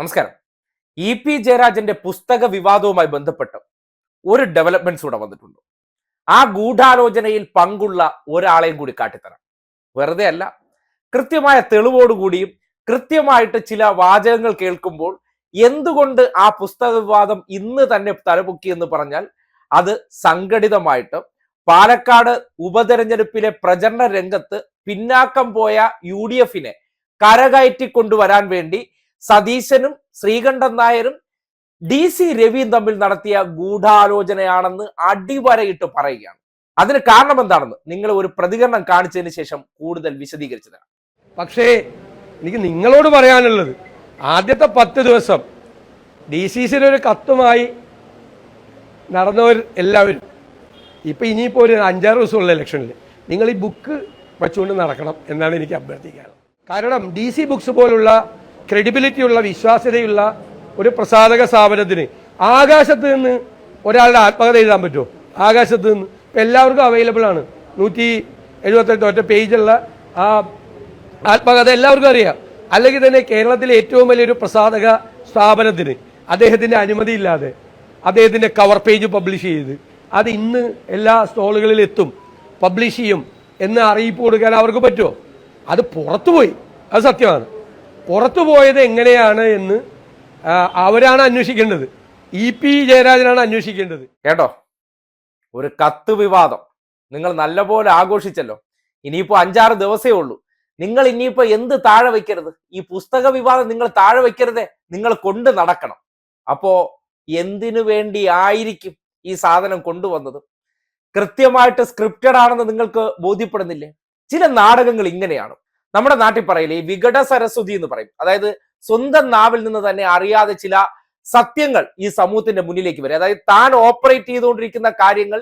നമസ്കാരം. E P ജയരാജന്റെ പുസ്തക വിവാദവുമായി ബന്ധപ്പെട്ട് ഒരു ഡെവലപ്മെന്റ്സ് കൂടെ വന്നിട്ടുണ്ട്. ആ ഗൂഢാലോചനയിൽ പങ്കുള്ള ഒരാളെയും കൂടി കാട്ടിത്തരാം. വെറുതെ അല്ല കൃത്യമായ തെളിവോടുകൂടിയും കൃത്യമായിട്ട് ചില വാചകങ്ങൾ കേൾക്കുമ്പോൾ എന്തുകൊണ്ട് ആ പുസ്തക വിവാദം ഇന്ന് തന്നെ തലപൊക്കി എന്ന് പറഞ്ഞാൽ അത് സംഘടിതമായിട്ട് പാലക്കാട് ഉപതെരഞ്ഞെടുപ്പിലെ പ്രചരണ രംഗത്ത് പിന്നാക്കം പോയ യു ഡി എഫിനെ കരകയറ്റി കൊണ്ടുവരാൻ വേണ്ടി സതീശനും ശ്രീകണ്ഠൻ നായരും ഡി സി രവിയും തമ്മിൽ നടത്തിയ ഗൂഢാലോചനയാണെന്ന് അടിവരയിട്ട് പറയുകയാണ്. അതിന് കാരണം എന്താണെന്ന് നിങ്ങൾ ഒരു പ്രതികരണം കാണിച്ചതിന് ശേഷം കൂടുതൽ വിശദീകരിച്ചു തരാം പക്ഷേ എനിക്ക് നിങ്ങളോട് പറയാനുള്ളത് ആദ്യത്തെ പത്ത് ദിവസം ഡി സി സിയുടെ ഒരു കത്തുമായി നടന്നവർ എല്ലാവരും ഇപ്പം ഇനിയിപ്പോൾ ഒരു അഞ്ചാറ് ദിവസമുള്ള ഇലക്ഷനിൽ നിങ്ങൾ ഈ ബുക്ക് വെച്ചുകൊണ്ട് നടക്കണം എന്നാണ് എനിക്ക് അഭ്യർത്ഥിക്കാറ് കാരണം ഡി സി ബുക്സ് പോലുള്ള ക്രെഡിബിലിറ്റി ഉള്ള വിശ്വാസ്യതയുള്ള ഒരു പ്രസാധക സ്ഥാപനത്തിന് ആകാശത്ത് നിന്ന് ഒരാളുടെ ആത്മകഥ എഴുതാൻ പറ്റുമോ? ആകാശത്ത് നിന്ന്. ഇപ്പം എല്ലാവർക്കും അവൈലബിൾ ആണ്. നൂറ്റി എഴുപത്തെട്ട് ഒറ്റ പേജുള്ള ആ ആത്മകഥ എല്ലാവർക്കും അറിയാം. അല്ലെങ്കിൽ തന്നെ കേരളത്തിലെ ഏറ്റവും വലിയൊരു പ്രസാധക സ്ഥാപനത്തിന് അദ്ദേഹത്തിന്റെ അനുമതി ഇല്ലാതെ അദ്ദേഹത്തിന്റെ കവർ പേജ് പബ്ലിഷ് ചെയ്ത് അത് ഇന്ന് എല്ലാ സ്റ്റോളുകളിൽ എത്തും. പബ്ലിഷ് ചെയ്യും. എന്ന് അറിയിപ്പ് കൊടുക്കാൻ അവർക്ക് പറ്റുമോ? അത് പുറത്തുപോയി. അത് സത്യമാണ്. പുറത്തു പോയത് എങ്ങനെയാണ് എന്ന് അവരാണ് അന്വേഷിക്കേണ്ടത്. E P ജയരാജനാണ് അന്വേഷിക്കേണ്ടത്. കേട്ടോ? ഒരു കത്ത് വിവാദം. നിങ്ങൾ നല്ലപോലെ ആഘോഷിച്ചല്ലോ. ഇനിയിപ്പോ അഞ്ചാറ് ദിവസമേ ഉള്ളൂ. നിങ്ങൾ ഇനിയിപ്പോ എന്ത് താഴെ വെക്കരുത്? ഈ പുസ്തക വിവാദം നിങ്ങൾ താഴെ വെക്കരുതേ. നിങ്ങൾ കൊണ്ട് നടക്കണം. അപ്പോ എന്തിനു വേണ്ടി ആയിരിക്കും ഈ സാധനം കൊണ്ടുവന്നത്? കൃത്യമായിട്ട് സ്ക്രിപ്റ്റഡ് ആണെന്ന് നിങ്ങൾക്ക് ബോധ്യപ്പെടുന്നില്ലേ? ചില നാടകങ്ങൾ ഇങ്ങനെയാണ്. നമ്മുടെ നാട്ടിൽ പറയില്ല ഈ വികട സരസ്വതി എന്ന് പറയും. അതായത് സ്വന്തം നാവിൽ നിന്ന് തന്നെ അറിയാതെ ചില സത്യങ്ങൾ ഈ സമൂഹത്തിന്റെ മുന്നിലേക്ക് വരും. അതായത് താൻ ഓപ്പറേറ്റ് ചെയ്തുകൊണ്ടിരിക്കുന്ന കാര്യങ്ങൾ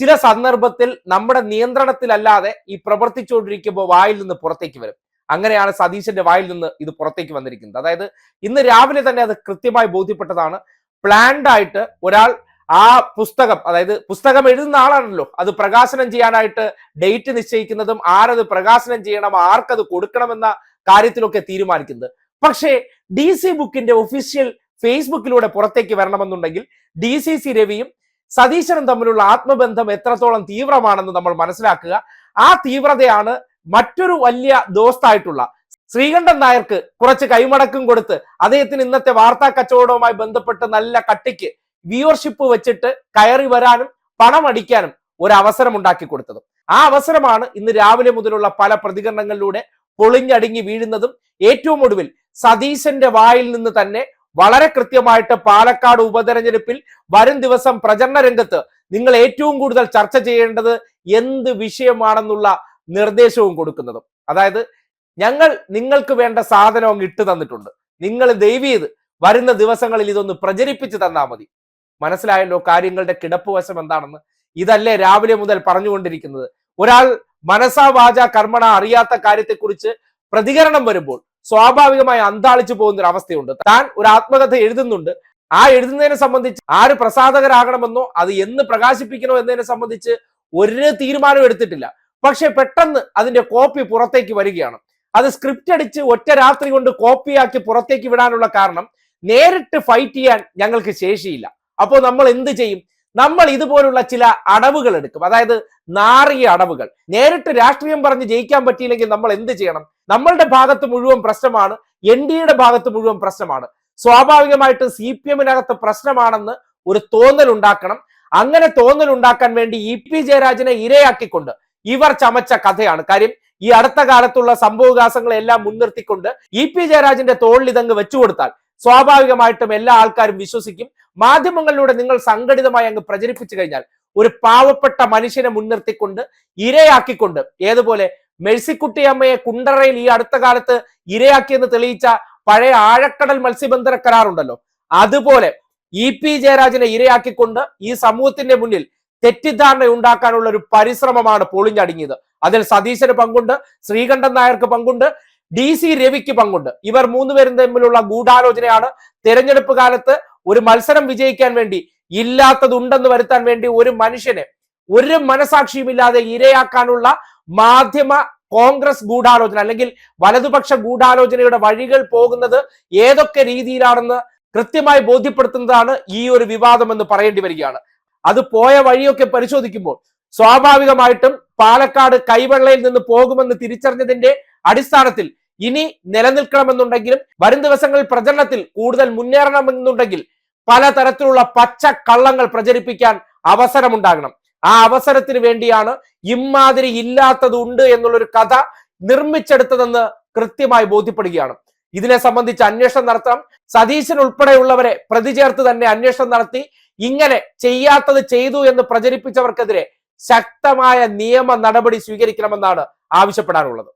ചില സന്ദർഭത്തിൽ നമ്മുടെ നിയന്ത്രണത്തിലല്ലാതെ ഈ പ്രവർത്തിച്ചുകൊണ്ടിരിക്കുമ്പോൾ വായിൽ നിന്ന് പുറത്തേക്ക് വരും. അങ്ങനെയാണ് സതീശന്റെ വായിൽ നിന്ന് ഇത് പുറത്തേക്ക് വന്നിരിക്കുന്നത്. അതായത് ഇന്ന് രാവിലെ തന്നെ അത് കൃത്യമായി ബോധ്യപ്പെട്ടതാണ്. പ്ലാൻഡ് ആയിട്ട് ഒരാൾ ആ പുസ്തകം അതായത് പുസ്തകം എഴുതുന്ന ആളാണല്ലോ. അത് പ്രകാശനം ചെയ്യാനായിട്ട് ഡേറ്റ് നിശ്ചയിക്കുന്നതും ആരത് പ്രകാശനം ചെയ്യണം ആർക്കത് കൊടുക്കണമെന്ന കാര്യത്തിലൊക്കെ തീരുമാനിക്കുന്നത്. പക്ഷേ ഡി സി ബുക്കിന്റെ ഒഫീഷ്യൽ ഫേസ്ബുക്കിലൂടെ പുറത്തേക്ക് വരണമെന്നുണ്ടെങ്കിൽ ഡി സി സി രവിയും സതീശനും തമ്മിലുള്ള ആത്മബന്ധം എത്രത്തോളം തീവ്രമാണെന്ന് നമ്മൾ മനസ്സിലാക്കുക. ആ തീവ്രതയാണ് മറ്റൊരു വലിയ ദോസ്തായിട്ടുള്ള ശ്രീകണ്ഠൻ നായർക്ക് കുറച്ച് കൈമടക്കും കൊടുത്ത് അദ്ദേഹത്തിന് ഇന്നത്തെ വാർത്താ കച്ചവടവുമായി ബന്ധപ്പെട്ട് നല്ല കട്ടിക്ക് വ്യൂവർഷിപ്പ് വെച്ചിട്ട് കയറി വരാനും പണം അടിക്കാനും ഒരു അവസരം ഉണ്ടാക്കി കൊടുത്തതും. ആ അവസരമാണ് ഇന്ന് രാവിലെ മുതലുള്ള പല പ്രതികരണങ്ങളിലൂടെ പൊളിഞ്ഞടുങ്ങി വീഴുന്നതും ഏറ്റവും ഒടുവിൽ സതീശന്റെ വായിൽ നിന്ന് തന്നെ വളരെ കൃത്യമായിട്ട് പാലക്കാട് ഉപതെരഞ്ഞെടുപ്പിൽ വരും ദിവസം പ്രചരണ രംഗത്ത് നിങ്ങൾ ഏറ്റവും കൂടുതൽ ചർച്ച ചെയ്യേണ്ടത് എന്ത് വിഷയമാണെന്നുള്ള നിർദ്ദേശവും കൊടുക്കുന്നതും. അതായത് ഞങ്ങൾ നിങ്ങൾക്ക് വേണ്ട സാധനവും അങ്ങ് ഇട്ട് തന്നിട്ടുണ്ട്. നിങ്ങൾ ദൈവീത് വരുന്ന ദിവസങ്ങളിൽ ഇതൊന്ന് പ്രചരിപ്പിച്ച് തന്നാൽ മതി. മനസ്സിലായല്ലോ കാര്യങ്ങളുടെ കിടപ്പ് വശം എന്താണെന്ന്. ഇതല്ലേ രാവിലെ മുതൽ പറഞ്ഞുകൊണ്ടിരിക്കുന്നത്. ഒരാൾ മനസാ വാച കർമ്മണ അറിയാത്ത കാര്യത്തെക്കുറിച്ച് പ്രതികരണം വരുമ്പോൾ സ്വാഭാവികമായി അന്താളിച്ചു പോകുന്ന ഒരു അവസ്ഥയുണ്ട്. താൻ ഒരു ആത്മകഥ എഴുതുന്നുണ്ട്. ആ എഴുതുന്നതിനെ സംബന്ധിച്ച് ആര് പ്രസാദകരാകണമെന്നോ അത് എന്ന് പ്രകാശിപ്പിക്കണോ എന്നതിനെ സംബന്ധിച്ച് ഒരു തീരുമാനം എടുത്തിട്ടില്ല. പക്ഷെ പെട്ടെന്ന് അതിന്റെ കോപ്പി പുറത്തേക്ക് വരികയാണ്. അത് സ്ക്രിപ്റ്റ് അടിച്ച് ഒറ്റ രാത്രി കൊണ്ട് കോപ്പിയാക്കി പുറത്തേക്ക് വിടാനുള്ള കാരണം നേരിട്ട് ഫൈറ്റ് ചെയ്യാൻ ഞങ്ങൾക്ക് ശേഷിയില്ല. അപ്പോൾ നമ്മൾ എന്ത് ചെയ്യും? നമ്മൾ ഇതുപോലുള്ള ചില അടവുകൾ എടുക്കും. അതായത് നാറിയ അടവുകൾ. നേരിട്ട് രാഷ്ട്രീയം പറഞ്ഞ് ജയിക്കാൻ പറ്റിയില്ലെങ്കിൽ നമ്മൾ എന്ത് ചെയ്യണം? നമ്മളുടെ ഭാഗത്ത് മുഴുവൻ പ്രശ്നമാണ്. എൻ ഡി എയുടെ ഭാഗത്ത് മുഴുവൻ പ്രശ്നമാണ്. സ്വാഭാവികമായിട്ട് സി പി എമ്മിനകത്ത് പ്രശ്നമാണെന്ന് ഒരു തോന്നൽ ഉണ്ടാക്കണം. അങ്ങനെ തോന്നൽ ഉണ്ടാക്കാൻ വേണ്ടി ഇ പി ജയരാജനെ ഇരയാക്കിക്കൊണ്ട് ഇവർ ചമച്ച കഥയാണ്. കാര്യം ഈ അടുത്ത കാലത്തുള്ള സംഭവവികാസങ്ങളെല്ലാം മുൻനിർത്തിക്കൊണ്ട് ഇ പി ജയരാജന്റെ തോളിൽ ഇതങ്ങ് വെച്ചുകൊടുത്താൽ സ്വാഭാവികമായിട്ടും എല്ലാ ആൾക്കാരും വിശ്വസിക്കും. മാധ്യമങ്ങളിലൂടെ നിങ്ങൾ സംഘടിതമായി അങ്ങ് പ്രചരിപ്പിച്ചു കഴിഞ്ഞാൽ ഒരു പാവപ്പെട്ട മനുഷ്യനെ മുൻനിർത്തിക്കൊണ്ട് ഇരയാക്കിക്കൊണ്ട് ഏതുപോലെ മെഴ്സിക്കുട്ടി അമ്മയെ കുണ്ടറയിൽ ഈ അടുത്ത കാലത്ത് ഇരയാക്കിയെന്ന് തെളിയിച്ച പഴയ ആഴക്കടൽ മത്സ്യബന്ധന കരാറുണ്ടല്ലോ. അതുപോലെ ഇ പി ജയരാജനെ ഇരയാക്കിക്കൊണ്ട് ഈ സമൂഹത്തിന്റെ മുന്നിൽ തെറ്റിദ്ധാരണ ഉണ്ടാക്കാനുള്ള ഒരു പരിശ്രമമാണ് പൊളിഞ്ഞടങ്ങിയത്. അതിൽ സതീശന് പങ്കുണ്ട് ശ്രീകണ്ഠൻ നായർക്ക് പങ്കുണ്ട് ഡി സി രവിക്ക് പങ്കുണ്ട്. ഇവർ മൂന്നുപേരും തമ്മിലുള്ള ഗൂഢാലോചനയാണ്. തെരഞ്ഞെടുപ്പ് കാലത്ത് ഒരു മത്സരം വിജയിക്കാൻ വേണ്ടി ഇല്ലാത്തതുണ്ടെന്ന് വരുത്താൻ വേണ്ടി ഒരു മനുഷ്യനെ ഒരു മനസാക്ഷിയുമില്ലാതെ ഇരയാക്കാനുള്ള മാധ്യമ കോൺഗ്രസ് ഗൂഢാലോചന അല്ലെങ്കിൽ വലതുപക്ഷ ഗൂഢാലോചനയുടെ വഴികൾ പോകുന്നത് ഏതൊക്കെ രീതിയിലാണെന്ന് കൃത്യമായി ബോധ്യപ്പെടുത്തുന്നതാണ് ഈ ഒരു വിവാദം എന്ന് പറയേണ്ടി വരികയാണ്. അത് പോയ വഴിയൊക്കെ പരിശോധിക്കുമ്പോൾ സ്വാഭാവികമായിട്ടും പാലക്കാട് കൈവെള്ളയിൽ നിന്ന് പോകുമെന്ന് തിരിച്ചറിഞ്ഞതിന്റെ അടിസ്ഥാനത്തിൽ ഇനി നിലനിൽക്കണമെന്നുണ്ടെങ്കിലും വരും ദിവസങ്ങളിൽ പ്രചരണത്തിൽ കൂടുതൽ മുന്നേറണമെന്നുണ്ടെങ്കിൽ പലതരത്തിലുള്ള പച്ച കള്ളങ്ങൾ പ്രചരിപ്പിക്കാൻ അവസരമുണ്ടാകണം. ആ അവസരത്തിന് വേണ്ടിയാണ് ഇമാതിരി ഇല്ലാത്തതുണ്ട് എന്നുള്ളൊരു കഥ നിർമ്മിച്ചെടുത്തതെന്ന് കൃത്യമായി ബോധ്യപ്പെടുകയാണ്. ഇതിനെ സംബന്ധിച്ച് അന്വേഷണം നടത്തണം സതീശൻ ഉൾപ്പെടെയുള്ളവരെ പ്രതി ചേർത്ത് തന്നെ അന്വേഷണം നടത്തി. ഇങ്ങനെ ചെയ്യാത്തത് ചെയ്തു എന്ന് പ്രചരിപ്പിച്ചവർക്കെതിരെ ശക്തമായ നിയമ നടപടി സ്വീകരിക്കണമെന്നാണ് ആവശ്യപ്പെടാനുള്ളത്.